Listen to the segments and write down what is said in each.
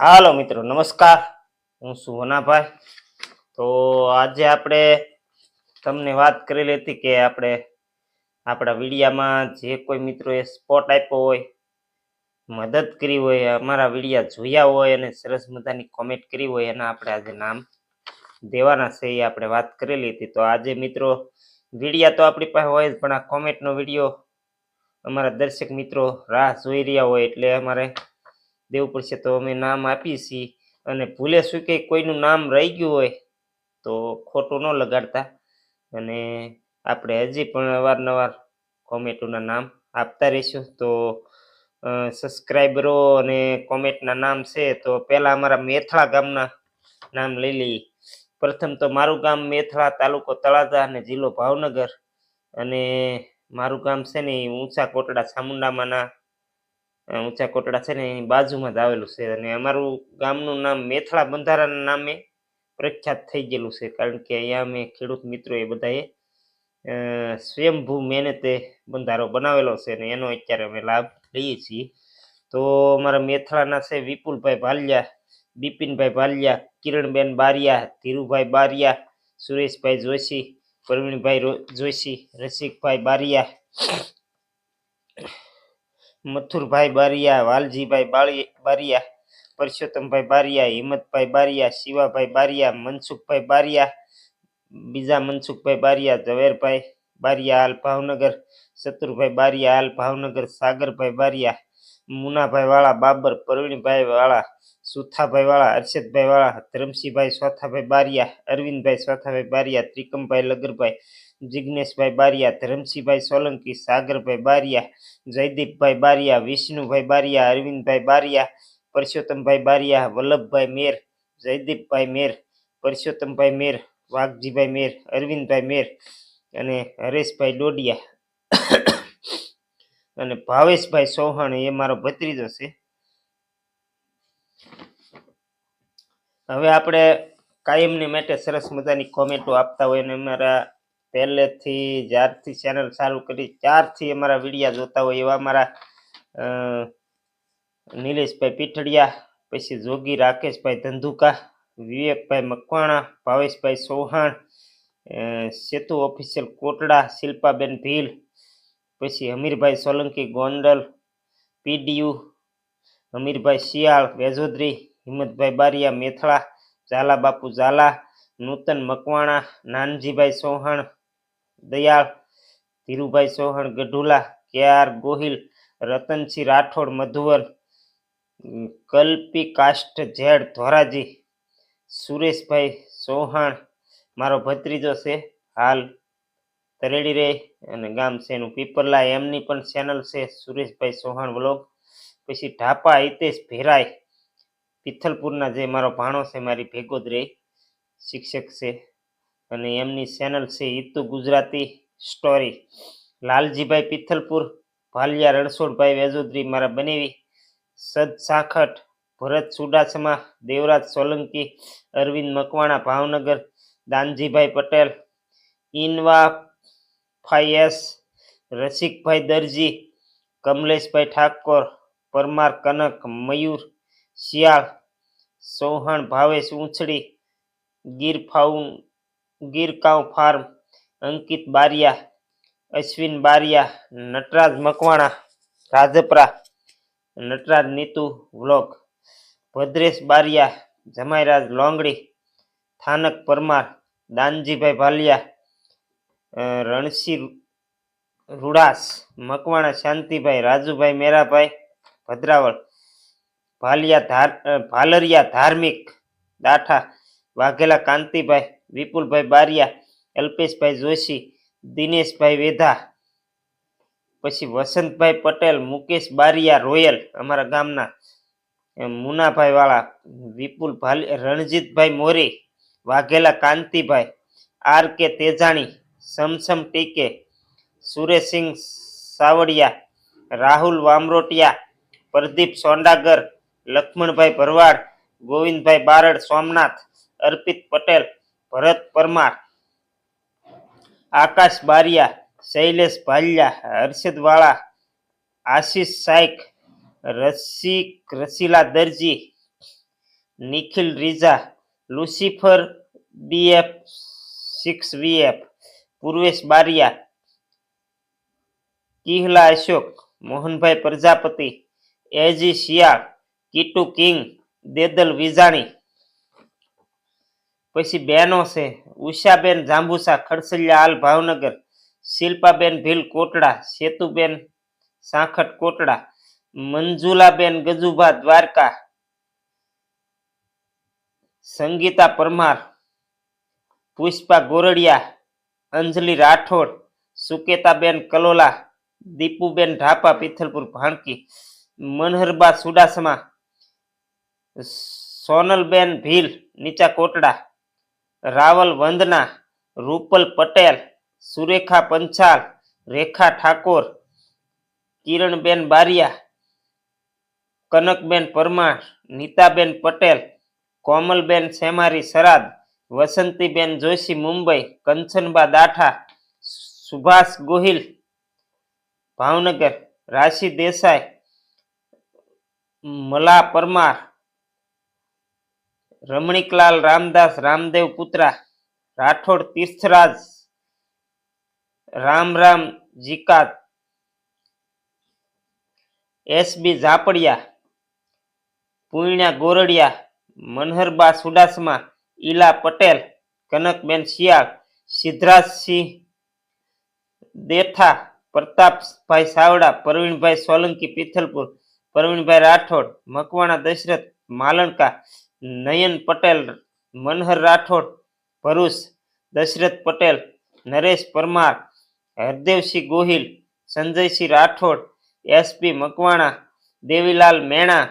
હાલો મિત્રો, નમસ્કાર. હું સુવનાભાઈ તો આજે આપણે તમને વાત કરેલી હતી કે આપણે આપણા વિડીયામાં જે કોઈ મિત્રોએ સ્પોટ આપ્યો હોય, મદદ કરી હોય, અમારા વિડીયા જોયા હોય અને સરસ મજાની કોમેન્ટ કરી હોય, એના આપણે આજે નામ દેવાના છે, એ આપણે વાત કરેલી હતી. તો આજે મિત્રો, વિડીયા તો આપણી પાસે હોય જ, પણ આ કોમેન્ટનો વીડિયો અમારા દર્શક મિત્રો રાહ જોઈ રહ્યા હોય, એટલે અમારે દેવું પડશે તો અમે નામ આપીએ છીએ. અને ભૂલે શું કે કોઈનું નામ રહી ગયું હોય તો ખોટું ન લગાડતા. અને આપણે હજી પણ અવારનવાર કોમેન્ટોના નામ આપતા રહીશું. તો સબસ્ક્રાઈબરો અને કોમેન્ટના નામ છે તો પહેલાં અમારા મેથળા ગામના નામ લઈ લઈએ. પ્રથમ તો મારું ગામ મેથળા તાલુકો તળાજા અને જિલ્લો ભાવનગર. અને મારું ગામ છે ને ઊંચા કોટડા ચામુંડામાંના ઊંચા કોટડા છે ને એની બાજુમાં જ આવેલું છે અને અમારું ગામનું નામ મેથળા બંધારાના નામે પ્રખ્યાત થઈ ગયેલું છે, કારણ કે અહીંયા અમે ખેડૂત મિત્રો એ બધાએ સ્વયંભૂ મહેનતે બંધારો બનાવેલો છે અને એનો અત્યારે અમે લાભ લઈએ છીએ. તો અમારા મેથળાના છે વિપુલભાઈ ભાલિયા, બિપિનભાઈ ભાલિયા, કિરણબેન બારિયા, ધીરુભાઈ બારિયા, સુરેશભાઈ જોશી, પ્રવીણભાઈ જોશી, રસિકભાઈ બારિયા મથુરભાઈ બારિયા, વાલજીભાઈ બાળી, બારિયા, પરસોત્તમભાઈ બારિયા, હિંમતભાઈ બારિયા, શિવાભાઈ બારિયા, મનસુખભાઈ બારિયા, બીજા મનસુખભાઈ બારિયા, ઝવેરભાઈ બારિયા, હાલ ભાવનગર, શત્રુભાઈ બારિયા, હાલ ભાવનગર, સાગરભાઈ બારિયા, મુનાભાઈ વાળા, બાબર, પરવીણભાઈ વાળા, સુથાભાઈ વાળા, હર્ષદભાઈ વાળા, ધરમસિંહભાઈ સ્વાથાભાઈ બારિયા, અરવિંદભાઈ સ્વાથાભાઈ બારિયા, ત્રિકમભાઈ લગરભાઈ જિગ્નેશભાઈ બારિયા, ધરમસિંહભાઈ સોલંકી, સાગરભાઈ બારિયા, જયદીપભાઈ બારિયા, વિષ્ણુભાઈ બારિયા, અરવિંદભાઈ બારિયા, પરસોત્તમભાઈ બારિયા, વલ્લભભાઈ મેર, જયદીપભાઈ મેર, પરસોત્તમભાઈ મેર, વાઘજીભાઈ મેર, અરવિંદભાઈ મેર અને હરેશભાઈ ડોડિયા. અને ભાવેશભાઈ ચૌહાણ, એ મારો ભત્રીજો છે. હવે આપણે કાયમની માટે સરસ મજાની કોમેન્ટો આપતા હોય અને અમારા પહેલેથી જ્યારથી ચેનલ ચાલુ કરી, ત્યારથી અમારા વિડીયા જોતા હોય એવા અમારા નિલેશભાઈ પીઠડિયા, પછી જોગી રાકેશભાઈ ધંધુકા, વિવેકભાઈ મકવાણા, ભાવેશભાઈ ચૌહાણ સેતુ ઓફિસિયલ કોટડા, શિલ્પાબેન ભીલ, પછી Hamirbhai Solanki Gondal, P D U Hamirbhai Shiyal, Vejodari, Himmatbhai Bariya Methala Zala Bapu Zala, Nutan Makwana, Nanjibhai Chauhan દયાળ, ધીરુભાઈ ચૌહાણ, ગઢુલા કે આર ગોહિલ, રતનસિંહ રાઠોડ મધુવન કલ્પી કાષ્ટ ઝેડ, ધોરાજી, સુરેશભાઈ ચૌહાણ, મારો ભત્રીજો છે, હાલ તરેડી રે અને ગામ છે એનું પીપરલા, એમની પણ ચેનલ છે, સુરેશભાઈ ચૌહાણ વ્લોગ. પછી ઢાપા, હિતેશ ભેરાય પિથલપુરના જે મારો ભાણો છે, મારી ભેગો રહે શિક્ષક છે. અને એમની ચેનલ છે હિતુ ગુજરાતી સ્ટોરી લાલજીભાઈ પિથલપુર, ભાલિયા રણછોડભાઈ વેજોદરી મારા બનેવી. સદ સાખટ ભરત ચુડાસમા દેવરાજ સોલંકી, અરવિંદ મકવાણા, ભાવનગર, દાનજીભાઈ પટેલ ઇનવા ફાયસ રસિકભાઈ દરજી, કમલેશભાઈ ઠાકોર, પરમાર કનક, મયુર શિયાળ ચૌહાણ ભાવેશ ઉંછડી ગીર ફાઉન ગીરકાંવ ફાર્મ, અંકિત બારિયા, અશ્વિન બારિયા, નટરાજ મકવાણા, રાજપરા, નટરાજ નીતુ વ્લોગ, ભદ્રેશ બારિયા, જમાઈરાજ લોંગડી, થાનક પરમાર, દાનજીભાઈ ભાલિયા રણસી રૂડાસ, મકવાણા શાંતિભાઈ, રાજુભાઈ મેરાભાઈ, ભદ્રાવળ, ભાલિયા ધાર ભાલરિયા ધાર્મિક, દાઠા, વાઘેલા કાંતિભાઈ વિપુલભાઈ બારિયા, અલ્પેશભાઈ જોશી, દિનેશભાઈ વેધા, પછી વસંતભાઈ પટેલ, મુકેશ બારિયા, રોયલ અમારા ગામના મુનાભાઈ વાળા વિપુલ ભાલી, રણજીતભાઈ મોરી, વાઘેલા કાંતિભાઈ, આર કે તેજાણી, સમસમ TK, Sureshsinh સાવડિયા, Rahul Vamrotiya, Pradeep Sondagar, Laxmanbhai Bharwad, Govindbhai Barad, Somnath, Arpit Patel Bharat Parmar, Akash Bariya, Shailesh Bhaliya, Harshad Vala, Ashish સાઈક Rasik Rasila Darji, Nikhil Riza, Lucifer BF, six VF, Purvesh Bariya, કિહલા Ashok, Mohanbhai Prajapati, એજી શિયાળ, કીટુ કિંગ, દેદલ વિજાણી પછી બહેનો છે, ઉષાબેન જાંબુસા, ખડસલિયા હાલ ભાવનગર, શિલ્પાબેન ભીલ કોટડા, સેતુબેન સાંખટ કોટડા, મંજુલાબેન ગજુભા દ્વારકા, સંગીતા પરમાર, પુષ્પા ગોરડિયા, અંજલિ રાઠોડ, સુકેતાબેન કલોલા, દીપુબેન ઢાપા, પિથલપુર ભાણકી, મનહરબા સુડાસમા, સોનલબેન ભીલ, નીચા કોટડા રાવલ વંદના, રૂપલ પટેલ, સુરેખા પંચાલ, રેખા ઠાકોર, કિરણબેન બારિયા, કનકબેન પરમાર, નીતાબેન પટેલ, કોમલબેન સેમારી સરાદ, વસંતીબેન જોશી મુંબઈ, કંચનબા દાઠા, સુભાષ ગોહિલ, ભાવનગર, રાશિ દેસાઈ, મલા પરમાર રમણીકલાલ રામદાસ, રામદેવ પુત્રા, રાઠોડ તીર્થરાજ, રામ રામ જીકાત એસબી ઝાપડિયા, પૂર્ણ્યા ગોરડિયા, મનહરબા સુડાસમા, ઈલા પટેલ, કનકબેન શિયાળ, સિદ્ધરાજસિંહ દેઠા પ્રતાપભાઈ સાવડા, પરવીણભાઈ સોલંકી, પિથલપુર, પરવીણભાઈ રાઠોડ, મકવાણા દશરથ, માલણકા નયન પટેલ, મનહર રાઠોડ, ભરૂચ, દશરથ પટેલ, નરેશ પરમાર, હરદેવસિંહ ગોહિલ, સંજયસિંહ રાઠોડ એસપી મકવાણા, દેવીલાલ મેણા.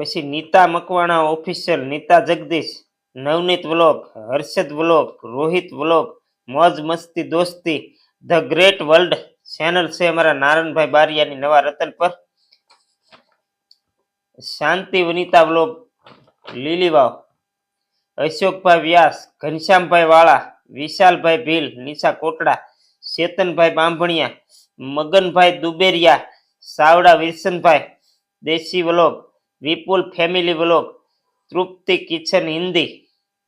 પછી Nita Makwana official Nita Jagdish, Navneet vlog, Harshad vlog, Rohit vlog, મોજ મસ્તી દોસ્તી, ધ ગ્રેટ વર્લ્ડ ચેનલ છે અમારા નારણભાઈ બારિયાની નવા રતન પર. શાંતિ વનિતા વ્લોગ લીલીવાવ અશોકભાઈ વ્યાસ, ઘનશ્યામભાઈ વાળા, વિશાલભાઈ Bhil, Nisha Kotda, Chetanbhai Bambhaniya, Maganbhai દુબેરિયા, Savda વિલ્સનભાઈ desi vlog, Vipul family vlog, Trupti kitchen Hindi,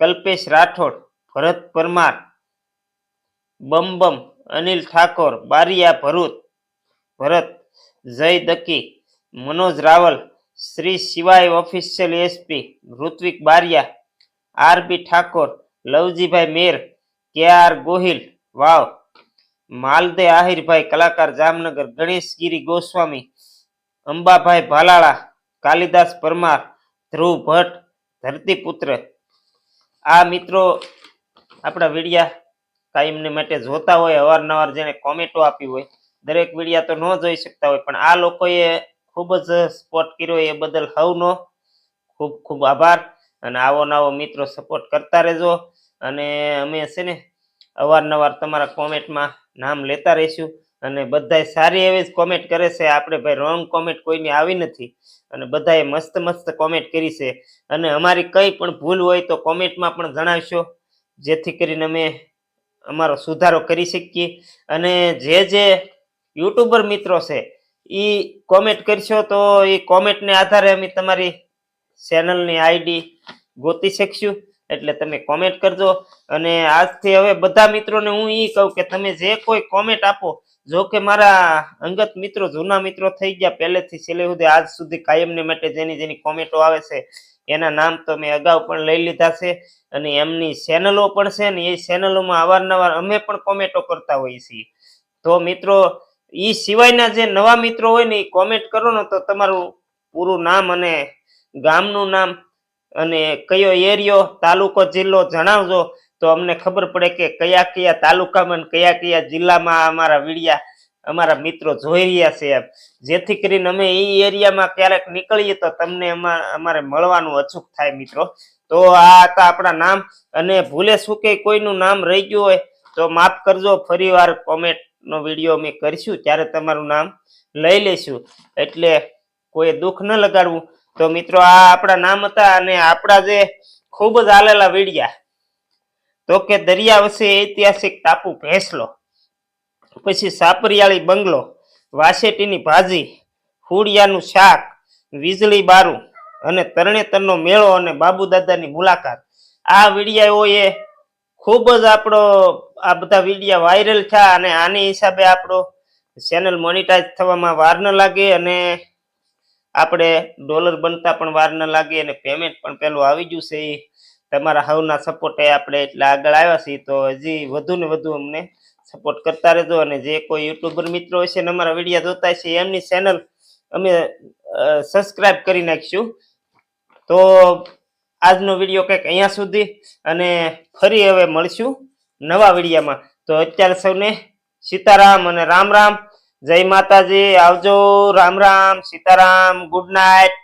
Kalpesh Rathod, Bharat Parmar, બમ બમ અનિલ ઠાકોર, બારિયા ભરૂચ, ભરત, જય દકી, Manoj Raval, Shri Shivay official SP, Ritvik Bariya R B Thakor, Lavjibhai Mer, K R Gohil, વાવ, માલદે આહિરભાઈ, કલાકાર જામનગર ગણેશગીરી ગોસ્વામી, અંબાભાઈ ભાલાળા, કાલિદાસ પરમાર, ધ્રુવ ભટ્ટ, ધરતીપુત્ર. આ મિત્રો આપણા વિડિયા કાયમને માટે જોતા હોય, અવારનવાર જેને કોમેન્ટો આપી હોય, દરેક વિડિયા તો ન જોઈ શકતા હોય, પણ આ લોકોએ ખૂબ જ સપોર્ટ કર્યો એ બદલ હવનો ખૂબ ખૂબ આભાર. અને આવો નવો મિત્રો સપોર્ટ કરતા રહેજો. અને અમે છે ને અવારનવાર તમારા કોમેન્ટમાં નામ લેતા રહીશું. અને બધાય સારી એવી જ કોમેન્ટ કરે છે. આપણે ભાઈ રોંગ કોમેન્ટ કોઈની આવી નથી. અને બધાએ મસ્ત મસ્ત કોમેન્ટ કરી છે. અને અમારી કંઈ પણ ભૂલ હોય તો કોમેન્ટમાં પણ જણાવશો. જેથી કરીને અમે અમારો સુધારો કરી શકીએ. અને જે જે યુટ્યુબર મિત્રો છે એ કોમેન્ટ કરશો તો એ કોમેન્ટને આધારે અમે તમારી ચેનલની આઈડી ગોતી શકશું. એટલે તમે કોમેન્ટ કરજો. અને આજથી હવે બધા મિત્રોને હું એ કહું કે તમે જે કોઈ કોમેન્ટ આપો, જો કે મારા અંગત મિત્રો, જૂના મિત્રો થઈ ગયા પહેલેથી છેલ્લે સુધી, આજ સુધી કાયમને માટે જેની જેની કોમેન્ટો આવે છે એના નામ તો મેં અગાઉ પણ લઈ લીધા છે અને એમની ચેનલો પણ છે ને એ ચેનલોમાં અવારનવાર અમે પણ કોમેન્ટો કરતા હોઈએ છીએ. તો મિત્રો એ સિવાયના જે નવા મિત્રો હોય ને એ કોમેન્ટ કરો ને તો તમારું પૂરું નામ અને ગામનું નામ અને કયો એરિયો, તાલુકો, જિલ્લો જણાવજો તો અમને ખબર પડે કે કયા કયા તાલુકામાં કયા કયા જિલ્લામાં અમારા વિડિયા અમારા મિત્રો જોઈ રહ્યા છે જેથી કરીને અમે એ એરિયામાં ક્યારેક નીકળીએ તો તમને અમા- અમારે મળવાનું અચૂક થાય મિત્રો. તો આ હતા આપણા નામ. અને ભૂલે શું કે કોઈનું નામ રહી ગયું હોય તો માફ કરજો. ફરી વાર કોમેન્ટનો વીડિયો અમે કરીશું. ત્યારે તમારું નામ લઈ લઈશું. એટલે કોઈ દુઃખ ન લગાડવું. તો મિત્રો આ આપણા નામ હતા અને આપણા જે ખૂબ જ આલેલા વીડિયા. તો કે દરિયા વસે ઐતિહાસિક ટાપુ ભેંસલો. પછી સાપરિયાળી બંગલો, વાસેટીની ભાજી ફૂડિયાનું શાક, વીજળી બારું અને તરણેતરનો મેળો અને બાબુદાદાની મુલાકાત. આ વિડીયોએ ખૂબ જ આપણો, આ બધા વિડીયા વાયરલ થયા અને આની હિસાબે આપણો ચેનલ મોનિટાઈઝ થવામાં વાર ન લાગે અને આપણે ડોલર બનતા પણ વાર ન લાગે અને પેમેન્ટ પણ પેલું આવી ગયું છે. એ તમારા હવના સપોર્ટે આપણે એટલા આગળ આવ્યા છીએ તો હજી વધુ ને વધુ અમને સપોર્ટ કરતા રહેજો અને જે કોઈ યુટ્યુબર મિત્રો હશે ને અમારા વીડિયો જોતા હશે, એમની ચેનલ અમે સબસ્ક્રાઇબ કરી નાખીશું. તો આજનો વીડિયો કંઈક અહીંયા સુધી અને ફરી હવે મળશું નવા વિડીયામાં. તો અત્યારે સૌને સીતારામ અને રામ રામ. જય માતાજી, આવજો, રામ રામ, સીતારામ ગુડ નાઇટ